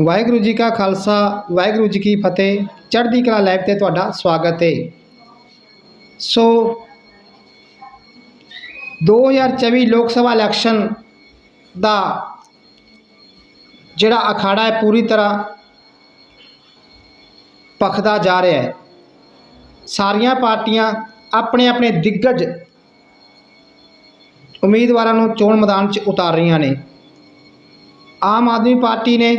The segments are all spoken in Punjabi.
ਵਾਹਿਗੁਰੂ ਜੀ ਕਾ ਖਾਲਸਾ, ਵਾਹਿਗੁਰੂ ਜੀ ਕੀ ਫਤਿਹ। ਚੜ੍ਹਦੀ ਕਲਾ ਲਾਈਵ ਤੇ ਤੁਹਾਡਾ ਸਵਾਗਤ ਹੈ ਸੋ 2024 ਲੋਕ ਸਭਾ ਇਲੈਕਸ਼ਨ ਦਾ ਜਿਹੜਾ ਅਖਾੜਾ ਹੈ, ਪੂਰੀ ਤਰ੍ਹਾਂ ਭਖਦਾ ਜਾ ਰਿਹਾ ਹੈ। ਸਾਰੀਆਂ ਪਾਰਟੀਆਂ ਆਪਣੇ ਆਪਣੇ ਦਿੱਗਜ ਉਮੀਦਵਾਰਾਂ ਨੂੰ ਚੋਣ ਮੈਦਾਨ 'ਚ ਉਤਾਰ ਰਹੀਆਂ ਨੇ। ਆਮ ਆਦਮੀ ਪਾਰਟੀ ਨੇ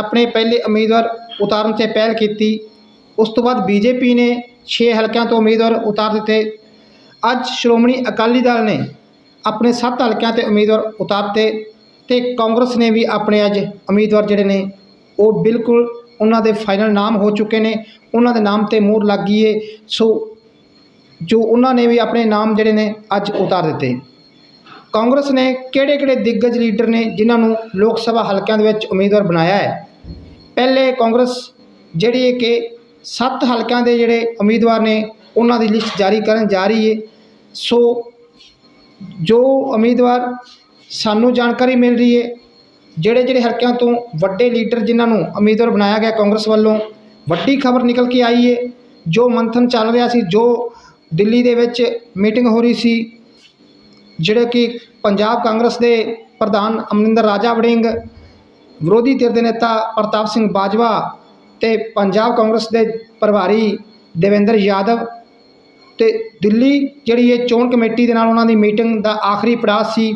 ਆਪਣੇ ਪਹਿਲੇ ਉਮੀਦਵਾਰ ਉਤਾਰਨ 'ਤੇ ਪਹਿਲ ਕੀਤੀ। ਉਸ ਤੋਂ ਬਾਅਦ ਬੀਜੇਪੀ ਨੇ 6 ਹਲਕਿਆਂ ਤੋਂ ਉਮੀਦਵਾਰ ਉਤਾਰ ਦਿੱਤੇ। ਅੱਜ ਸ਼੍ਰੋਮਣੀ ਅਕਾਲੀ ਦਲ ਨੇ ਆਪਣੇ 7 ਹਲਕਿਆਂ ਤੇ ਉਮੀਦਵਾਰ ਉਤਾਰਤੇ ਤੇ ਕਾਂਗਰਸ ਨੇ ਵੀ ਆਪਣੇ ਅੱਜ ਉਮੀਦਵਾਰ ਜਿਹੜੇ ਨੇ, ਉਹ ਬਿਲਕੁਲ ਉਹਨਾਂ ਦੇ ਫਾਈਨਲ ਨਾਮ ਹੋ ਚੁੱਕੇ ਨੇ। ਉਹਨਾਂ ਦੇ ਨਾਮ ਤੇ ਮੋਹਰ ਲੱਗ ਗਈ ਏ। ਸੋ ਜੋ ਉਹਨਾਂ ਨੇ ਵੀ ਆਪਣੇ ਨਾਮ ਜਿਹੜੇ ਨੇ ਅੱਜ ਉਤਾਰ ਦਿੱਤੇ। ਕਾਂਗਰਸ ਨੇ ਕਿਹੜੇ ਕਿਹੜੇ ਦਿੱਗਜ ਲੀਡਰ ਨੇ ਜਿਨ੍ਹਾਂ ਨੂੰ ਲੋਕ ਸਭਾ ਹਲਕਿਆਂ ਦੇ ਵਿੱਚ ਉਮੀਦਵਾਰ ਬਣਾਇਆ ਹੈ? ਪਹਿਲੇ ਕਾਂਗਰਸ ਜਿਹੜੀ ਕਿ ਸੱਤ ਹਲਕਿਆਂ ਦੇ ਜਿਹੜੇ ਉਮੀਦਵਾਰ ਨੇ, ਉਹਨਾਂ ਦੀ ਲਿਸਟ ਜਾਰੀ ਕਰਨ ਜਾ ਰਹੀ ਹੈ। ਸੋ ਜੋ ਉਮੀਦਵਾਰ ਸਾਨੂੰ ਜਾਣਕਾਰੀ ਮਿਲ ਰਹੀ ਹੈ, ਜਿਹੜੇ ਜਿਹੜੇ ਹਲਕਿਆਂ ਤੋਂ ਵੱਡੇ ਲੀਡਰ ਜਿਨ੍ਹਾਂ ਨੂੰ ਉਮੀਦਵਾਰ ਬਣਾਇਆ ਗਿਆ ਕਾਂਗਰਸ ਵੱਲੋਂ, ਵੱਡੀ ਖਬਰ ਨਿਕਲ ਕੇ ਆਈ ਹੈ। ਜੋ ਮੰਥਨ ਚੱਲ ਰਿਹਾ ਸੀ, ਜੋ ਦਿੱਲੀ ਦੇ ਵਿੱਚ ਮੀਟਿੰਗ ਹੋ ਰਹੀ ਸੀ, ਜਿਹੜੇ ਕਿ ਪੰਜਾਬ ਕਾਂਗਰਸ ਦੇ ਪ੍ਰਧਾਨ ਅਮਰਿੰਦਰ ਰਾਜਾ ਵੜਿੰਗ ਵਿਰੋਧੀ ਧਿਰ ਦੇ ਨੇਤਾ ਪ੍ਰਤਾਪ ਸਿੰਘ ਬਾਜਵਾ ਤੇ ਪੰਜਾਬ ਕਾਂਗਰਸ ਦੇ ਪ੍ਰਭਾਰੀ ਦੇਵੇਂਦਰ ਯਾਦਵ ਤੇ ਦਿੱਲੀ ਜਿਹੜੀ ਇਹ ਚੋਣ ਕਮੇਟੀ ਦੇ ਨਾਲ ਉਹਨਾਂ ਦੀ ਮੀਟਿੰਗ ਦਾ ਆਖਰੀ ਪੜਾਅ ਸੀ,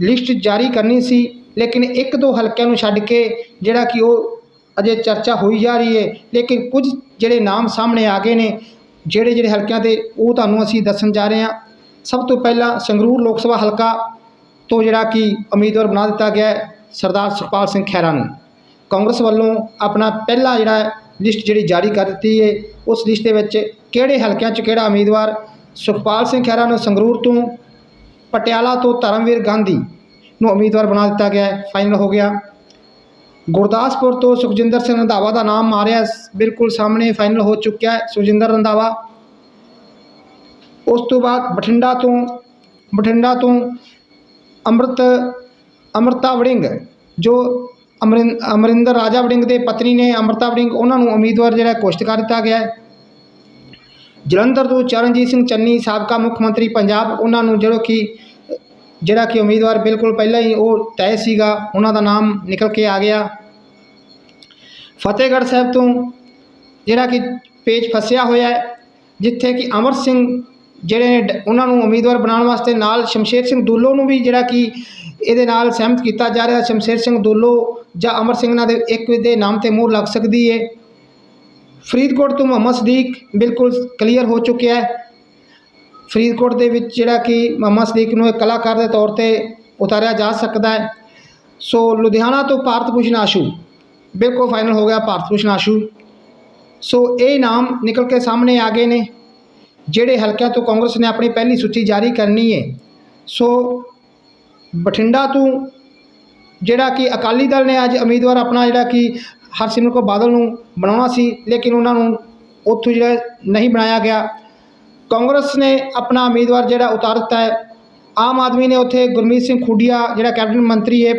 ਲਿਸਟ ਜਾਰੀ ਕਰਨੀ ਸੀ, ਲੇਕਿਨ ਇੱਕ ਦੋ ਹਲਕਿਆਂ ਨੂੰ ਛੱਡ ਕੇ ਜਿਹੜਾ ਕਿ ਉਹ ਅਜੇ ਚਰਚਾ ਹੋਈ ਜਾ ਰਹੀ ਹੈ, ਲੇਕਿਨ ਕੁਝ ਜਿਹੜੇ ਨਾਮ ਸਾਹਮਣੇ ਆ ਗਏ ਨੇ, ਜਿਹੜੇ ਜਿਹੜੇ ਹਲਕਿਆਂ ਤੇ ਉਹ ਤੁਹਾਨੂੰ ਅਸੀਂ ਦੱਸਣ ਜਾ ਰਹੇ ਹਾਂ। ਸਭ ਤੋਂ ਪਹਿਲਾਂ ਸੰਗਰੂਰ ਲੋਕ ਸਭਾ ਹਲਕਾ ਤੋਂ ਜਿਹੜਾ ਕਿ ਉਮੀਦਵਾਰ ਬਣਾ ਦਿੱਤਾ ਗਿਆ ਹੈ। ਸਰਦਾਰ ਸੁਖਪਾਲ ਸਿੰਘ ਖਹਿਰਾ ਨੂੰ। ਕਾਂਗਰਸ ਵੱਲੋਂ ਆਪਣਾ ਪਹਿਲਾ ਜਿਹੜਾ ਲਿਸਟ ਜਿਹੜੀ ਜਾਰੀ ਕਰ ਦਿੱਤੀ ਹੈ ਉਸ ਲਿਸਟ ਦੇ ਵਿੱਚ ਕਿਹੜੇ ਹਲਕਿਆਂ 'ਚ ਕਿਹੜਾ ਉਮੀਦਵਾਰ ਸੁਖਪਾਲ ਸਿੰਘ ਖਹਿਰਾ ਨੂੰ ਸੰਗਰੂਰ ਤੋਂ, ਪਟਿਆਲਾ ਤੋਂ ਧਰਮਵੀਰ ਗਾਂਧੀ ਨੂੰ ਉਮੀਦਵਾਰ ਬਣਾ ਦਿੱਤਾ ਗਿਆ ਹੈ ਫਾਈਨਲ ਹੋ ਗਿਆ। ਗੁਰਦਾਸਪੁਰ ਤੋਂ ਸੁਖਜਿੰਦਰ ਸਿੰਘ ਰੰਧਾਵਾ ਦਾ ਨਾਮ ਆ ਰਿਹਾ ਬਿਲਕੁਲ ਸਾਹਮਣੇ ਫਾਈਨਲ ਹੋ ਚੁੱਕਿਆ ਹੈ, ਸੁਖਜਿੰਦਰ ਰੰਧਾਵਾ। ਉਸ ਤੋਂ ਬਾਅਦ ਬਠਿੰਡਾ ਤੋਂ ਬਠਿੰਡਾ ਤੋਂ ਅੰਮ੍ਰਿਤ ਅੰਮ੍ਰਿਤਾ ਵੜਿੰਗ, ਜੋ ਅਮਰਿੰ, ਅਮਰਿੰਦਰ ਰਾਜਾ ਵੜਿੰਗ ਦੇ ਪਤਨੀ ਨੇ ਅੰਮ੍ਰਿਤਾ ਵੜਿੰਗ ਉਹਨਾਂ ਨੂੰ ਉਮੀਦਵਾਰ ਜਿਹੜਾ ਘੋਸ਼ਿਤ ਕਰ ਦਿੱਤਾ ਗਿਆ ਹੈ। ਜਲੰਧਰ ਤੋਂ ਚਰਨਜੀਤ ਸਿੰਘ ਚੰਨੀ ਸਾਬਕਾ ਮੁੱਖ ਮੰਤਰੀ ਪੰਜਾਬ, ਉਹਨਾਂ ਨੂੰ ਜਿਹੜਾ ਕਿ ਜਿਹੜਾ ਕਿ ਉਮੀਦਵਾਰ ਬਿਲਕੁਲ ਪਹਿਲਾਂ ਹੀ ਉਹ ਤੈਅ ਸੀਗਾ, ਉਹਨਾਂ ਦਾ ਨਾਮ ਨਿਕਲ ਕੇ ਆ ਗਿਆ। ਫਤਿਹਗੜ੍ਹ ਸਾਹਿਬ ਤੋਂ ਜਿਹੜਾ ਕਿ ਪੇਜ ਫਸਿਆ ਹੋਇਆ ਹੈ, ਜਿੱਥੇ ਕਿ ਅਮਰ ਸਿੰਘ ਜਿਹੜੇ ਨੇ ਉਹਨਾਂ ਨੂੰ ਉਮੀਦਵਾਰ ਬਣਾਉਣ ਵਾਸਤੇ ਨਾਲ ਸ਼ਮਸ਼ੇਰ ਸਿੰਘ ਦੁੱਲੋ ਨੂੰ ਵੀ ਜਿਹੜਾ ਕਿ ਇਹਦੇ ਨਾਲ ਸਹਿਮਤ ਕੀਤਾ ਜਾ ਰਿਹਾ ਸ਼ਮਸ਼ੇਰ ਸਿੰਘ ਦੋਲੋ ਜਾਂ ਅਮਰ ਸਿੰਘ ਨਾਲ ਦੇ ਇੱਕ ਦੇ ਨਾਮ ਤੇ ਮੋਹਰ ਲੱਗ ਸਕਦੀ ਹੈ ਫਰੀਦਕੋਟ ਤੋਂ ਮੁਹੰਮਦ ਸਦੀਕ ਬਿਲਕੁਲ ਕਲੀਅਰ ਹੋ ਚੁੱਕਿਆ ਹੈ। ਫਰੀਦਕੋਟ ਦੇ ਵਿੱਚ ਜਿਹੜਾ ਕਿ ਮੁਹੰਮਦ ਸਦੀਕ ਨੂੰ ਇੱਕ ਕਲਾਕਾਰ ਦੇ ਤੌਰ ਤੇ ਉਤਾਰਿਆ ਜਾ ਸਕਦਾ ਹੈ। ਸੋ ਲੁਧਿਆਣਾ ਤੋਂ ਭਾਰਤ ਭੂਸ਼ਣ ਆਸ਼ੂ, ਬਿਲਕੁਲ ਫਾਈਨਲ ਹੋ ਗਿਆ ਭਾਰਤ ਭੂਸ਼ਣ ਆਸ਼ੂ। ਸੋ ਇਹ ਨਾਮ ਨਿਕਲ ਕੇ ਸਾਹਮਣੇ ਆ ਗਏ ਨੇ, ਜਿਹੜੇ ਹਲਕਿਆਂ ਤੋਂ ਕਾਂਗਰਸ ਨੇ ਆਪਣੀ ਪਹਿਲੀ ਸੂਚੀ ਜਾਰੀ ਕਰਨੀ ਹੈ ਸੋ ਬਠਿੰਡਾ ਤੋਂ ਜਿਹੜਾ ਕਿ ਅਕਾਲੀ ਦਲ ਨੇ ਅੱਜ ਉਮੀਦਵਾਰ ਆਪਣਾ ਜਿਹੜਾ ਕਿ ਹਰਸਿਮਰਤ ਕੌਰ ਬਾਦਲ ਨੂੰ ਬਣਾਉਣਾ ਸੀ, ਲੇਕਿਨ ਉਹਨਾਂ ਨੂੰ ਉੱਥੋਂ ਜਿਹੜਾ ਨਹੀਂ ਬਣਾਇਆ ਗਿਆ। ਕਾਂਗਰਸ ਨੇ ਆਪਣਾ ਉਮੀਦਵਾਰ ਜਿਹੜਾ ਉਤਾਰ ਦਿੱਤਾ ਹੈ। ਆਮ ਆਦਮੀ ਨੇ ਉੱਥੇ ਗੁਰਮੀਤ ਸਿੰਘ ਖੁੱਡੀਆ, ਜਿਹੜਾ ਕੈਬਨਿਟ ਮੰਤਰੀ ਹੈ,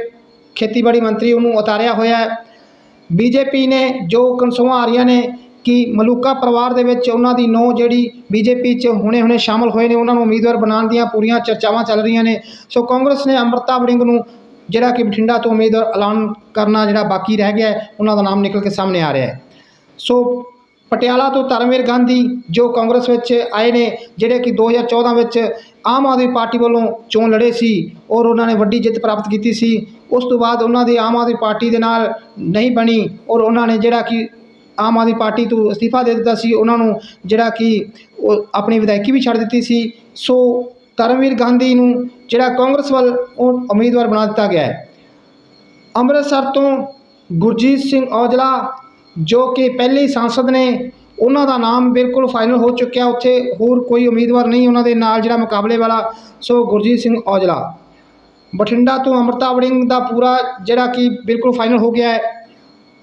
ਖੇਤੀਬਾੜੀ ਮੰਤਰੀ, ਉਹਨੂੰ ਉਤਾਰਿਆ ਹੋਇਆ ਹੈ। ਬੀਜੇਪੀ ਨੇ ਜੋ ਕਨਸੋਆਂ ਆ ਰਹੀਆਂ ਨੇ ਕਿ ਮਲੂਕਾ ਪਰਿਵਾਰ ਦੇ ਵਿੱਚ ਉਹਨਾਂ ਦੀ ਨੌ ਜਿਹੜੀ ਬੀਜੇਪੀ 'ਚ ਹੁਣੇ-ਹੁਣੇ ਸ਼ਾਮਲ ਹੋਏ ਨੇ, ਉਹਨਾਂ ਨੂੰ ਉਮੀਦਵਾਰ ਬਣਾਉਣ ਦੀਆਂ ਪੂਰੀਆਂ ਚਰਚਾਵਾਂ ਚੱਲ ਰਹੀਆਂ ਨੇ। ਸੋ ਕਾਂਗਰਸ ਨੇ ਅੰਮ੍ਰਿਤਾ ਵੜਿੰਗ ਨੂੰ ਜਿਹੜਾ ਕਿ ਬਠਿੰਡਾ ਤੋਂ ਉਮੀਦਵਾਰ ਐਲਾਨ ਕਰਨਾ ਜਿਹੜਾ ਬਾਕੀ ਰਹਿ ਗਿਆ ਉਹਨਾਂ ਦਾ ਨਾਮ ਨਿਕਲ ਕੇ ਸਾਹਮਣੇ ਆ ਰਿਹਾ ਹੈ। ਸੋ ਪਟਿਆਲਾ ਤੋਂ ਧਰਮਵੀਰ ਗਾਂਧੀ ਜੋ ਕਾਂਗਰਸ ਵਿੱਚ ਆਏ ਨੇ, ਜਿਹੜੇ ਕਿ 2014 ਵਿੱਚ ਆਮ ਆਦਮੀ ਪਾਰਟੀ ਵੱਲੋਂ ਚੋਣ ਲੜੇ ਸੀ ਔਰ ਉਹਨਾਂ ਨੇ ਵੱਡੀ ਜਿੱਤ ਪ੍ਰਾਪਤ ਕੀਤੀ ਸੀ, ਉਸ ਤੋਂ ਬਾਅਦ ਉਹਨਾਂ ਦੀ ਆਮ ਆਦਮੀ ਪਾਰਟੀ ਦੇ ਨਾਲ ਨਹੀਂ ਬਣੀ ਔਰ ਉਹਨਾਂ ਨੇ ਜਿਹੜਾ ਕਿ ਆਮ ਆਦਮੀ ਪਾਰਟੀ ਤੋਂ ਅਸਤੀਫਾ ਦੇ ਦਿੱਤਾ ਸੀ। ਉਹਨਾਂ ਨੂੰ ਜਿਹੜਾ ਕਿ ਉਹ ਆਪਣੀ ਵਿਧਾਇਕੀ ਵੀ ਛੱਡ ਦਿੱਤੀ ਸੀ। ਸੋ ਧਰਮਵੀਰ ਗਾਂਧੀ ਨੂੰ ਜਿਹੜਾ ਕਾਂਗਰਸ ਵੱਲ ਉਹ ਉਮੀਦਵਾਰ ਬਣਾ ਦਿੱਤਾ ਗਿਆ ਹੈ। ਅੰਮ੍ਰਿਤਸਰ ਤੋਂ ਗੁਰਜੀਤ ਸਿੰਘ ਔਜਲਾ, ਜੋ ਕਿ ਪਹਿਲੇ ਸਾਂਸਦ ਨੇ, ਉਹਨਾਂ ਦਾ ਨਾਮ ਬਿਲਕੁਲ ਫਾਈਨਲ ਹੋ ਚੁੱਕਿਆ। ਉੱਥੇ ਹੋਰ ਕੋਈ ਉਮੀਦਵਾਰ ਨਹੀਂ ਉਹਨਾਂ ਦੇ ਨਾਲ ਜਿਹੜਾ ਮੁਕਾਬਲੇ ਵਾਲਾ, ਸੋ ਗੁਰਜੀਤ ਸਿੰਘ ਔਜਲਾ। ਬਠਿੰਡਾ ਤੋਂ ਅੰਮ੍ਰਿਤਾ ਵੜਿੰਗ ਦਾ ਪੂਰਾ ਜਿਹੜਾ ਕਿ ਬਿਲਕੁਲ ਫਾਈਨਲ ਹੋ ਗਿਆ ਹੈ।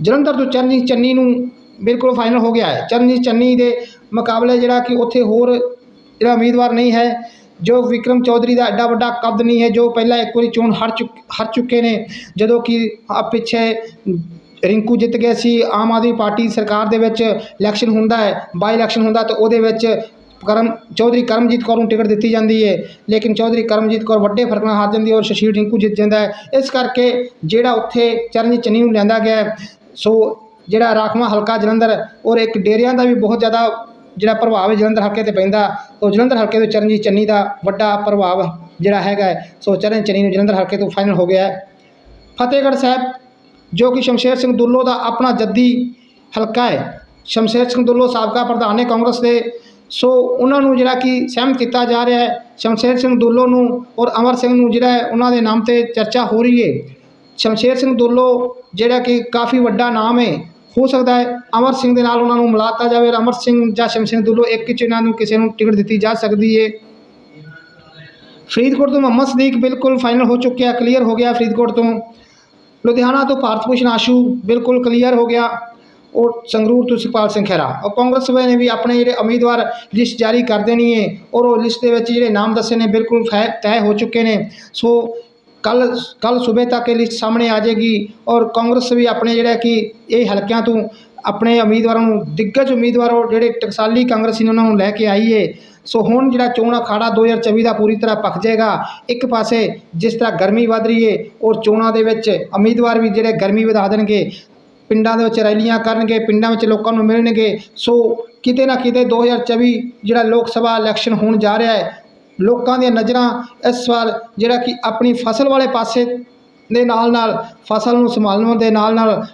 ਜਲੰਧਰ ਤੋਂ ਚਰਨਜੀਤ ਚੰਨੀ ਨੂੰ ਬਿਲਕੁਲ ਫਾਈਨਲ ਹੋ ਗਿਆ ਹੈ। ਚਰਨਜੀਤ ਚੰਨੀ ਦੇ ਮੁਕਾਬਲੇ ਜਿਹੜਾ ਕਿ ਉੱਥੇ ਹੋਰ ਜਿਹੜਾ ਉਮੀਦਵਾਰ ਨਹੀਂ ਹੈ, ਜੋ ਵਿਕਰਮ ਚੌਧਰੀ ਦਾ ਐਡਾ ਵੱਡਾ ਕੱਦ ਨਹੀਂ ਹੈ, ਜੋ ਪਹਿਲਾਂ ਇੱਕ ਵਾਰੀ ਚੋਣ ਹਾਰ ਚੁੱਕ ਹਾਰ ਚੁੱਕੇ ਨੇ, ਜਦੋਂ ਕਿ ਆ ਪਿੱਛੇ ਰਿੰਕੂ ਜਿੱਤ ਗਏ ਸੀ, ਆਮ ਆਦਮੀ ਪਾਰਟੀ ਸਰਕਾਰ ਦੇ ਵਿੱਚ ਇਲੈਕਸ਼ਨ ਹੁੰਦਾ ਹੈ ਬਾਈ ਇਲੈਕਸ਼ਨ ਹੁੰਦਾ ਤਾਂ ਉਹਦੇ ਵਿੱਚ ਕਰਮ ਚੌਧਰੀ ਕਰਮਜੀਤ ਕੌਰ ਨੂੰ ਟਿਕਟ ਦਿੱਤੀ ਜਾਂਦੀ ਹੈ। ਲੇਕਿਨ ਚੌਧਰੀ ਕਰਮਜੀਤ ਕੌਰ ਵੱਡੇ ਫ਼ਰਕ ਨਾਲ ਹਾਰ ਜਾਂਦੀ ਹੈ ਔਰ ਸ਼ਸ਼ੀਰ ਰਿੰਕੂ ਜਿੱਤ ਜਾਂਦਾ ਹੈ। ਇਸ ਕਰਕੇ ਜਿਹੜਾ ਉੱਥੇ ਚਰਨਜੀਤ ਚੰਨੀ ਨੂੰ ਲੈਂਦਾ ਗਿਆ ਸੋ ਜਿਹੜਾ ਰਾਖਵਾਂ ਹਲਕਾ ਜਲੰਧਰ ਔਰ ਇੱਕ ਡੇਰਿਆਂ ਦਾ ਵੀ ਬਹੁਤ ਜ਼ਿਆਦਾ ਜਿਹੜਾ ਪ੍ਰਭਾਵ ਹੈ ਜਲੰਧਰ ਹਲਕੇ ਤੇ ਪੈਂਦਾ। ਔਰ ਜਲੰਧਰ ਹਲਕੇ ਤੋਂ ਚਰਨਜੀਤ ਚੰਨੀ ਦਾ ਵੱਡਾ ਪ੍ਰਭਾਵ ਜਿਹੜਾ ਹੈਗਾ ਸੋ ਚਰਨ ਚੰਨੀ ਨੂੰ ਜਲੰਧਰ ਹਲਕੇ ਤੋਂ ਫਾਈਨਲ ਹੋ ਗਿਆ ਫਤਿਹਗੜ੍ਹ ਸਾਹਿਬ, ਜੋ ਕਿ ਸ਼ਮਸ਼ੇਰ ਸਿੰਘ ਦੁੱਲੋ ਦਾ ਆਪਣਾ ਜੱਦੀ ਹਲਕਾ ਹੈ, ਸ਼ਮਸ਼ੇਰ ਸਿੰਘ ਦੁੱਲੋ ਸਾਬਕਾ ਪ੍ਰਧਾਨ ਨੇ ਕਾਂਗਰਸ ਦੇ। ਸੋ ਉਹਨਾਂ ਨੂੰ ਜਿਹੜਾ ਕਿ ਸਹਿਮਤ ਕੀਤਾ ਜਾ ਰਿਹਾ ਹੈ, ਸ਼ਮਸ਼ੇਰ ਸਿੰਘ ਦੁੱਲੋ ਨੂੰ ਔਰ ਅਮਰ ਸਿੰਘ ਨੂੰ ਜਿਹੜਾ ਉਹਨਾਂ ਦੇ ਨਾਮ ਤੇ ਚਰਚਾ ਹੋ ਰਹੀ ਹੈ। ਸ਼ਮਸ਼ੇਰ ਸਿੰਘ ਦੁੱਲੋ ਜਿਹੜਾ ਕਿ ਕਾਫੀ ਵੱਡਾ ਨਾਮ ਹੈ ਹੋ ਸਕਦਾ ਹੈ। ਅਮਰ ਸਿੰਘ ਦੇ ਨਾਲ ਉਹਨਾਂ ਨੂੰ ਮਿਲਾਤਾ ਜਾਵੇ। ਅਮਰ ਸਿੰਘ ਜਾਂ ਸ਼ਮਸ਼ੇਰ ਸਿੰਘ ਦੁੱਲੋ ਇੱਕ ਚ ਇਹਨਾਂ ਨੂੰ ਕਿਸੇ ਨੂੰ ਟਿਕਟ ਦਿੱਤੀ ਜਾ ਸਕਦੀ ਹੈ ਫਰੀਦਕੋਟ ਤੋਂ ਮੁਹੰਮਦ ਸਦੀਕ ਬਿਲਕੁਲ ਫਾਈਨਲ ਹੋ ਚੁੱਕਿਆ ਕਲੀਅਰ ਹੋ ਗਿਆ ਫਰੀਦਕੋਟ ਤੋਂ। ਲੁਧਿਆਣਾ ਤੋਂ ਭਾਰਤ ਭੂਸ਼ਣ ਆਸ਼ੂ ਬਿਲਕੁਲ ਕਲੀਅਰ ਹੋ ਗਿਆ। ਔਰ ਸੰਗਰੂਰ ਤੋਂ ਸੁਖਪਾਲ ਸਿੰਘ ਖਹਿਰਾ। ਔਰ ਕਾਂਗਰਸ ਵਾਲੇ ਨੇ ਵੀ ਆਪਣੇ ਜਿਹੜੇ ਉਮੀਦਵਾਰ ਲਿਸਟ ਜਾਰੀ ਕਰ ਦੇਣੀ ਹੈ ਔਰ ਉਹ ਲਿਸਟ ਦੇ ਵਿੱਚ ਜਿਹੜੇ ਨਾਮ ਦੱਸੇ ਨੇ ਬਿਲਕੁਲ ਫੈ ਤੈਅ ਹੋ ਚੁੱਕੇ ਨੇ। ਸੋ ਕੱਲ ਕੱਲ ਸਵੇਰ ਤੱਕ ਇਹ ਲਿਸਟ ਸਾਹਮਣੇ ਆ ਜਾਏਗੀ ਔਰ ਕਾਂਗਰਸ ਵੀ ਆਪਣੇ ਜਿਹੜਾ ਕਿ ਇਹ ਹਲਕਿਆਂ ਤੋਂ ਆਪਣੇ ਉਮੀਦਵਾਰਾਂ ਨੂੰ, ਦਿੱਗਜ ਉਮੀਦਵਾਰ ਜਿਹੜੇ ਟਕਸਾਲੀ ਕਾਂਗਰਸੀ ਨੇ ਉਹਨਾਂ ਨੂੰ ਲੈ ਕੇ ਆਈ ਹੈ ਸੋ ਹੁਣ ਜਿਹੜਾ ਚੋਣ ਅਖਾੜਾ 2024 ਦਾ ਪੂਰੀ ਤਰ੍ਹਾਂ ਪੱਕ ਜਾਏਗਾ, ਇੱਕ ਪਾਸੇ ਜਿਸ ਤਰ੍ਹਾਂ ਗਰਮੀ ਵੱਧ ਰਹੀ ਹੈ ਔਰ ਚੋਣਾਂ ਦੇ ਵਿੱਚ ਉਮੀਦਵਾਰ ਵੀ ਜਿਹੜੇ ਗਰਮੀ ਵਧਾ ਦੇਣਗੇ, ਪਿੰਡਾਂ ਦੇ ਵਿੱਚ ਰੈਲੀਆਂ ਕਰਨਗੇ, ਪਿੰਡਾਂ ਵਿੱਚ ਲੋਕਾਂ ਨੂੰ ਮਿਲਣਗੇ। ਸੋ ਕਿਤੇ ਨਾ ਕਿਤੇ 2024 ਜਿਹੜਾ ਲੋਕ ਸਭਾ ਇਲੈਕਸ਼ਨ ਹੋਣ ਜਾ ਰਿਹਾ ਹੈ ਲੋਕਾਂ ਦੀਆਂ ਨਜ਼ਰਾਂ ਇਸ ਵਾਰ ਜਿਹੜਾ ਕਿ ਆਪਣੀ ਫਸਲ ਵਾਲੇ ਪਾਸੇ ਦੇ ਨਾਲ ਨਾਲ ਫਸਲ ਨੂੰ ਸੰਭਾਲਣ ਦੇ ਨਾਲ ਨਾਲ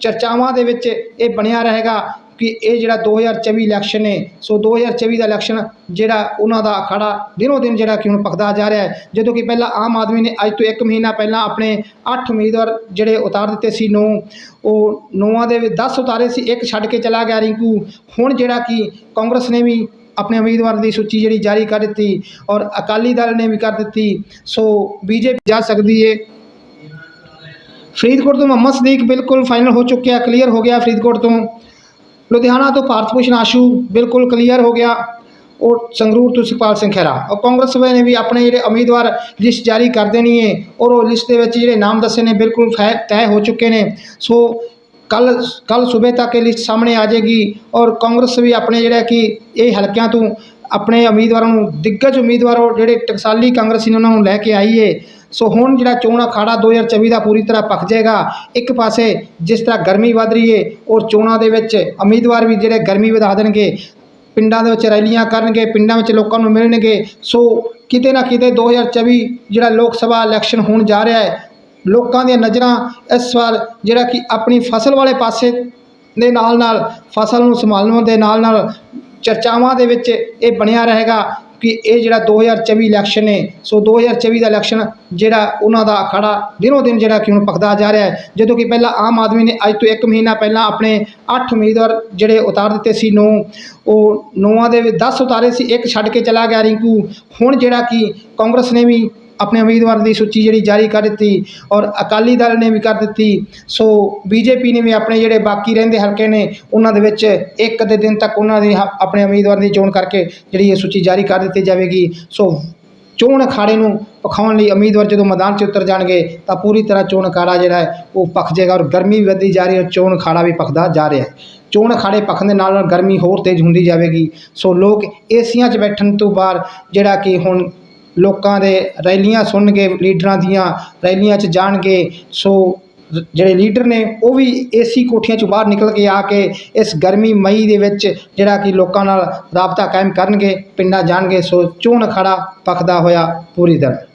ਚਰਚਾਵਾਂ ਦੇ ਵਿੱਚ ਇਹ ਬਣਿਆ ਰਹੇਗਾ ਕਿ ਇਹ ਜਿਹੜਾ 2024 ਇਲੈਕਸ਼ਨ ਹੈ ਸੋ 2024 ਦਾ ਇਲੈਕਸ਼ਨ ਜਿਹੜਾ ਉਹਨਾਂ ਦਾ ਅਖਾੜਾ ਦਿਨੋ ਦਿਨ ਜਿਹੜਾ ਕਿ ਹੁਣ ਪਕਦਾ ਜਾ ਰਿਹਾ ਹੈ। ਜਦੋਂ ਕਿ ਪਹਿਲਾਂ ਆਮ ਆਦਮੀ ਨੇ ਅੱਜ ਤੋਂ 1 ਮਹੀਨਾ ਪਹਿਲਾਂ ਆਪਣੇ 8 ਉਮੀਦਵਾਰ ਜਿਹੜੇ ਉਤਾਰ ਦਿੱਤੇ ਸੀ, ਨੌ, ਉਹ ਨੌਵਾਂ ਦੇ 10 ਉਤਾਰੇ ਸੀ, ਇੱਕ ਛੱਡ ਕੇ ਚਲਾ ਗਿਆ ਰਿੰਕੂ। ਹੁਣ ਜਿਹੜਾ ਕਿ ਕਾਂਗਰਸ ਨੇ ਵੀ ਆਪਣੇ ਉਮੀਦਵਾਰ ਦੀ ਸੂਚੀ ਜਿਹੜੀ ਜਾਰੀ ਕਰ ਦਿੱਤੀ ਔਰ ਅਕਾਲੀ ਦਲ ਨੇ ਵੀ ਕਰ ਦਿੱਤੀ, ਸੋ ਬੀਜੇਪੀ ਜਾ ਸਕਦੀ ਹੈ ਫਰੀਦਕੋਟ ਤੋਂ ਮੁਹੰਮਦ ਸਦੀਕ ਬਿਲਕੁਲ ਫਾਈਨਲ ਹੋ ਚੁੱਕਿਆ ਕਲੀਅਰ ਹੋ ਗਿਆ ਫਰੀਦਕੋਟ ਤੋਂ। ਲੁਧਿਆਣਾ ਤੋਂ ਭਾਰਤ ਭੂਸ਼ਣ ਆਸ਼ੂ ਬਿਲਕੁਲ ਕਲੀਅਰ ਹੋ ਗਿਆ। ਔਰ ਸੰਗਰੂਰ ਤੋਂ ਸੁਖਪਾਲ ਸਿੰਘ ਖਹਿਰਾ। ਔਰ ਕਾਂਗਰਸ ਵਾਲੇ ਨੇ ਵੀ ਆਪਣੇ ਜਿਹੜੇ ਉਮੀਦਵਾਰ ਲਿਸਟ ਜਾਰੀ ਕਰ ਦੇਣੀ ਹੈ ਔਰ ਉਹ ਲਿਸਟ ਦੇ ਵਿੱਚ ਜਿਹੜੇ ਨਾਮ ਦੱਸੇ ਨੇ ਬਿਲਕੁਲ ਫੈ- ਤੈਅ ਹੋ ਚੁੱਕੇ ਨੇ। ਸੋ ਕੱਲ ਕੱਲ ਸਵੇਰ ਤੱਕ ਇਹ ਲਿਸਟ ਸਾਹਮਣੇ ਆ ਜਾਏਗੀ ਔਰ ਕਾਂਗਰਸ ਵੀ ਆਪਣੇ ਜਿਹੜਾ ਕਿ ਇਹ ਹਲਕਿਆਂ ਤੋਂ ਆਪਣੇ ਉਮੀਦਵਾਰਾਂ ਨੂੰ, ਦਿੱਗਜ ਉਮੀਦਵਾਰ ਜਿਹੜੇ ਟਕਸਾਲੀ ਕਾਂਗਰਸੀ ਨੇ ਉਹਨਾਂ ਨੂੰ ਲੈ ਕੇ ਆਈ ਹੈ ਸੋ ਹੁਣ ਜਿਹੜਾ ਚੋਣ ਅਖਾੜਾ 2024 ਦਾ ਪੂਰੀ ਤਰ੍ਹਾਂ ਪੱਕ ਜਾਏਗਾ, ਇੱਕ ਪਾਸੇ ਜਿਸ ਤਰ੍ਹਾਂ ਗਰਮੀ ਵੱਧ ਰਹੀ ਹੈ ਔਰ ਚੋਣਾਂ ਦੇ ਵਿੱਚ ਉਮੀਦਵਾਰ ਵੀ ਜਿਹੜੇ ਗਰਮੀ ਵਧਾ ਦੇਣਗੇ, ਪਿੰਡਾਂ ਦੇ ਵਿੱਚ ਰੈਲੀਆਂ ਕਰਨਗੇ, ਪਿੰਡਾਂ ਵਿੱਚ ਲੋਕਾਂ ਨੂੰ ਮਿਲਣਗੇ। ਸੋ ਕਿਤੇ ਨਾ ਕਿਤੇ 2024 ਜਿਹੜਾ ਲੋਕ ਸਭਾ ਇਲੈਕਸ਼ਨ ਹੋਣ ਜਾ ਰਿਹਾ ਹੈ ਲੋਕਾਂ ਦੀਆਂ ਨਜ਼ਰਾਂ ਇਸ ਵਾਰ ਜਿਹੜਾ ਕਿ ਆਪਣੀ ਫਸਲ ਵਾਲੇ ਪਾਸੇ ਦੇ ਨਾਲ ਨਾਲ ਫਸਲ ਨੂੰ ਸੰਭਾਲਣ ਦੇ ਨਾਲ ਨਾਲ ਚਰਚਾਵਾਂ ਦੇ ਵਿੱਚ ਇਹ ਬਣਿਆ ਰਹੇਗਾ ਕਿ ਇਹ ਜਿਹੜਾ 2024 ਇਲੈਕਸ਼ਨ ਹੈ ਸੋ 2024 ਦਾ ਇਲੈਕਸ਼ਨ ਜਿਹੜਾ ਉਹਨਾਂ ਦਾ ਅਖਾੜਾ ਦਿਨੋ ਦਿਨ ਜਿਹੜਾ ਕਿ ਹੁਣ ਪਕਦਾ ਜਾ ਰਿਹਾ ਹੈ। ਜਦੋਂ ਕਿ ਪਹਿਲਾਂ ਆਮ ਆਦਮੀ ਨੇ ਅੱਜ ਤੋਂ 1 ਮਹੀਨਾ ਪਹਿਲਾਂ ਆਪਣੇ 8 ਉਮੀਦਵਾਰ ਜਿਹੜੇ ਉਤਾਰ ਦਿੱਤੇ ਸੀ, ਨੌ। ਉਹ ਨੌਵਾਂ ਦੇ 10 ਉਤਾਰੇ ਸੀ, ਇੱਕ ਛੱਡ ਕੇ ਚਲਾ ਗਿਆ ਰਿੰਕੂ। ਹੁਣ ਜਿਹੜਾ ਕਿ ਕਾਂਗਰਸ ਨੇ ਵੀ ਆਪਣੇ ਉਮੀਦਵਾਰ ਦੀ ਸੂਚੀ ਜਿਹੜੀ ਜਾਰੀ ਕਰ ਦਿੱਤੀ ਔਰ ਅਕਾਲੀ ਦਲ ਨੇ ਵੀ ਕਰ ਦਿੱਤੀ। ਸੋ ਬੀਜੇਪੀ ਨੇ ਵੀ ਆਪਣੇ ਜਿਹੜੇ ਬਾਕੀ ਰਹਿੰਦੇ ਹਲਕੇ ਨੇ, ਉਹਨਾਂ ਦੇ ਵਿੱਚ ਇੱਕ ਅੱਧੇ ਦਿਨ ਤੱਕ ਉਹਨਾਂ ਦੀ ਹ- ਆਪਣੇ ਉਮੀਦਵਾਰ ਦੀ ਚੋਣ ਕਰਕੇ ਜਿਹੜੀ ਇਹ ਸੂਚੀ ਜਾਰੀ ਕਰ ਦਿੱਤੀ ਜਾਵੇਗੀ। ਸੋ ਚੋਣ ਅਖਾੜੇ ਨੂੰ ਪਖਾਉਣ ਲਈ ਉਮੀਦਵਾਰ ਜਦੋਂ ਮੈਦਾਨ 'ਚ ਉਤਰ ਜਾਣਗੇ, ਤਾਂ ਪੂਰੀ ਤਰ੍ਹਾਂ ਚੋਣ ਅਖਾੜਾ ਜਿਹੜਾ ਹੈ, ਉਹ ਪੱਕ ਜਾਏਗਾ ਔਰ ਗਰਮੀ ਵੀ ਵੱਧਦੀ ਜਾ ਰਹੀ ਹੈ ਚੋਣ ਅਖਾੜਾ ਵੀ ਪੱਕਦਾ ਜਾ ਰਿਹਾ ਹੈ। ਚੋਣ ਅਖਾੜੇ ਪੱਕਣ ਦੇ ਨਾਲ ਨਾਲ ਗਰਮੀ ਹੋਰ ਤੇਜ਼ ਹੁੰਦੀ ਜਾਵੇਗੀ। ਸੋ ਲੋਕ ਏਸੀਆਂ 'ਚ ਬੈਠਣ ਤੋਂ ਬਾਅਦ ਜਿਹੜਾ ਕਿ ਹੁਣ ਲੋਕਾਂ ਦੇ ਰੈਲੀਆਂ ਸੁਣਨਗੇ ਲੀਡਰਾਂ ਦੀਆਂ ਰੈਲੀਆਂ 'ਚ ਜਾਣਗੇ ਸੋ ਜਿਹੜੇ ਲੀਡਰ ਨੇ, ਉਹ ਵੀ ਏਸੀ ਕੋਠੀਆਂ 'ਚੋਂ ਬਾਹਰ ਨਿਕਲ ਕੇ ਆ ਕੇ, ਇਸ ਗਰਮੀ ਮਈ ਦੇ ਵਿੱਚ ਜਿਹੜਾ ਕਿ ਲੋਕਾਂ ਨਾਲ ਰਾਬਤਾ ਕਾਇਮ ਕਰਨਗੇ, ਪਿੰਡਾਂ ਜਾਣਗੇ, ਸੋ ਚੋਣ ਅਖਾੜਾ ਪਖਦਾ ਹੋਇਆ ਪੂਰੀ ਤਰ੍ਹਾਂ।